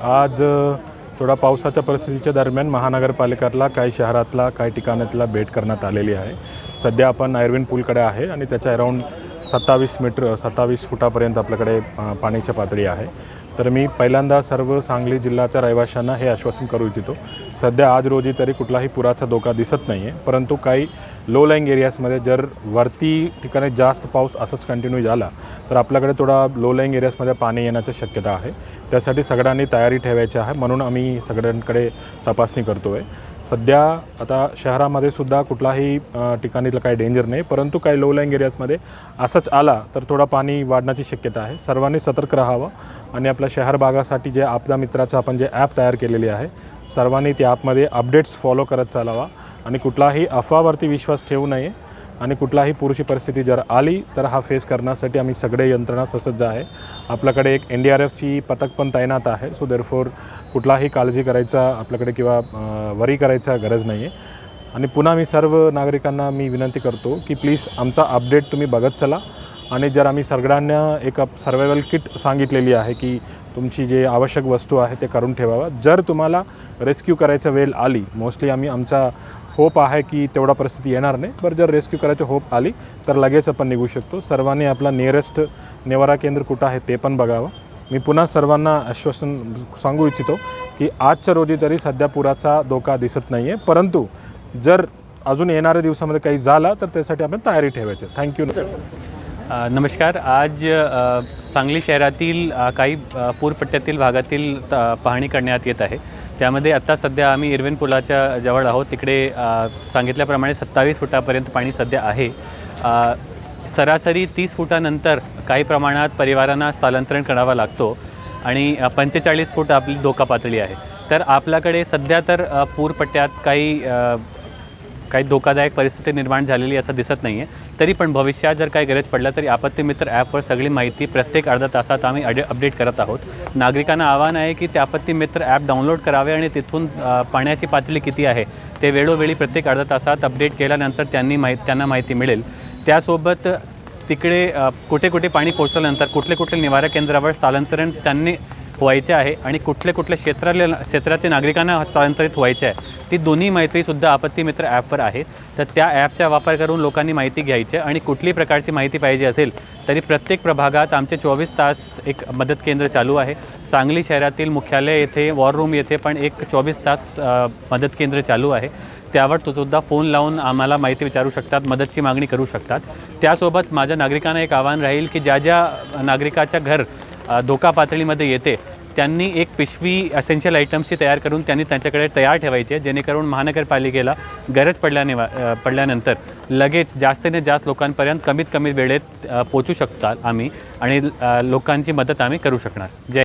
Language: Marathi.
आज थोडा पावसाच्या परिस्थितीच्या दरम्यान महानगरपालिकेला काही शहरातला काही ठिकाणातला भेट करण्यात आलेली आहे. सध्या आपण आयर्विन पूलकडे आहे आणि त्याच्या अराऊंड सत्तावीस मीटर सत्तावीस फुटापर्यंत आपल्याकडे पाण्याची पातळी आहे. तर मी पहिल्यांदा सर्व सांगली जिल्ह्याच्या रहिवाशांना हे आश्वासन करू इच्छितो. सध्या आज रोजी तरी कुठलाही पुराचा धोका दिसत नाही आहे परंतु काही लो लाईंग एरियाजमध्ये जर वरती ठिकाणी जास्त पाऊस असंच कंटिन्यू झाला तर आपल्याकडे थोडा लो लाईंग एरियाजमध्ये पाणी येण्याची शक्यता आहे. त्यासाठी सगळ्यांनी तयारी ठेवायची आहे. म्हणून आम्ही सगळ्यांकडे तपासणी करतो आहे सध्या आता शहरामध्ये सुद्धा कुठलाही ठिकाणीतलं काही डेंजर नाही. परंतु काही लो लाईंग एरियाजमध्ये असंच आला तर थोडा पाणी वाढण्याची शक्यता आहे. सर्वांनी सतर्क राहावं. आणि आपल्या शहर भागासाठी जे आपदा मित्राचं आपण जे ॲप तयार केलेली आहे सर्वांनी त्या ॲपमध्ये अपडेट्स फॉलो करत चालावा. आणि कुठलाही अफवावरती विश्वास ठेवू नये. आणि कुठलाही पुरुषी परिस्थिती जर आली तर हा फेस करण्यासाठी आम्ही सगळे यंत्रणा ससज्ज आहे. आपल्याकडे एक एन डी आर एफची पथक पण तैनात आहे सो देरफोर कुठलाही काळजी करायचा आपल्याकडे किंवा वरी करायचा गरज नाही आहे आणि पुन्हा मी सर्व नागरिकांना मी विनंती करतो की प्लीज आमचा अपडेट तुम्ही बघत चला. आणि जर आम्ही सगळ्यांना एक सर्वायवल किट सांगितलेली आहे की तुमची जे आवश्यक वस्तू आहे ते करून ठेवावा जर तुम्हाला रेस्क्यू करायचा वेळ आली मोस्टली आम्ही आमचा होप आहे की तेवढा परिस्थिती येणार नाही. बरं जर रेस्क्यू करायची होप आली तर लगेच आपण निघू शकतो. सर्वांनी आपला नियरेस्ट निवारा केंद्र कुठं आहे ते पण बघावं. मी पुन्हा सर्वांना आश्वासन सांगू इच्छितो की आजच्या रोजी तरी सध्या पुराचा धोका दिसत नाही आहे परंतु जर अजून येणाऱ्या दिवसामध्ये काही झाला तर त्यासाठी आपण तयारी ठेवायची थँक्यू सर नमस्कार. आज सांगली शहरातील काही पूरपट्ट्यातील भागातील त- पाहणी करण्यात येत आहे. त्यामध्ये आत्ता सध्या आम्ही इरविन पुलाच्या जवळ आहोत. तिकडे सांगितल्याप्रमाणे सत्तावीस फुटापर्यंत पाणी सध्या आहे. सरासरी तीस फुटानंतर काही प्रमाणात परिवारांना स्थलांतरण करावा लागतो आणि पंचेचाळीस फूट आपली धोका पातळी आहे. तर आपल्याकडे सध्या तर पूरपट्ट्यात काही काही धोकादायक परिस्थिती निर्माण झालेली असं दिसत नाही आहे तरी पण भविष्यात जर काही गरज पडला तरी आपत्ती मित्र ॲपवर सगळी माहिती प्रत्येक अर्ध्या तासात आम्ही अडे अपडेट करत आहोत. नागरिकांना आव्हान आहे की त्यापत्ती मित्र ॲप डाउनलोड करावे आणि तिथून पाण्याची पातळी किती आहे ते वेळोवेळी प्रत्येक अर्धा तासात अपडेट केल्यानंतर त्यांनी माहि त्यांना माहिती मिळेल. त्यासोबत तिकडे कुठे कुठे पाणी पोचल्यानंतर कुठले कुठले निवारा केंद्रावर स्थलांतरण त्यांनी व्हायचे आहे आणि कुठले कुठल्या क्षेत्राले क्षेत्राचे नागरिकांना हस्तांतरित व्हायचे आहे. ती दोन्ही माहितीसुद्धा आपत्ती मित्र ॲपवर आहे तर त्या ॲपचा वापर करून लोकांनी माहिती घ्यायची आहे आणि कुठली प्रकारची माहिती पाहिजे असेल तरी प्रत्येक प्रभागात आमचे चोवीस तास एक मदत केंद्र चालू आहे. सांगली शहरातील मुख्यालय येथे वॉर रूम येथे पण एक चोवीस तास मदत केंद्र चालू आहे. त्यावर तो सुद्धा फोन लावून आम्हाला माहिती विचारू शकतात मदतची मागणी करू शकतात. त्यासोबत माझ्या नागरिकांना एक आव्हान राहील की ज्या ज्या नागरिकाच्या घर धोका पातळीमध्ये येते. त्यांनी एक पिशवी असेन्शियल आयटम्सची तयार करून त्यांनी त्यांच्याकडे तयार ठेवायची आहे जेणेकरून महानगरपालिकेला गरज पडल्याने पडल्यानंतर लगेच जास्तीने जास्त लोकांपर्यंत कमीत कमी वेळेत पोचू शकतात आम्ही आणि लोकांची मदत आम्ही करू शकणार. जय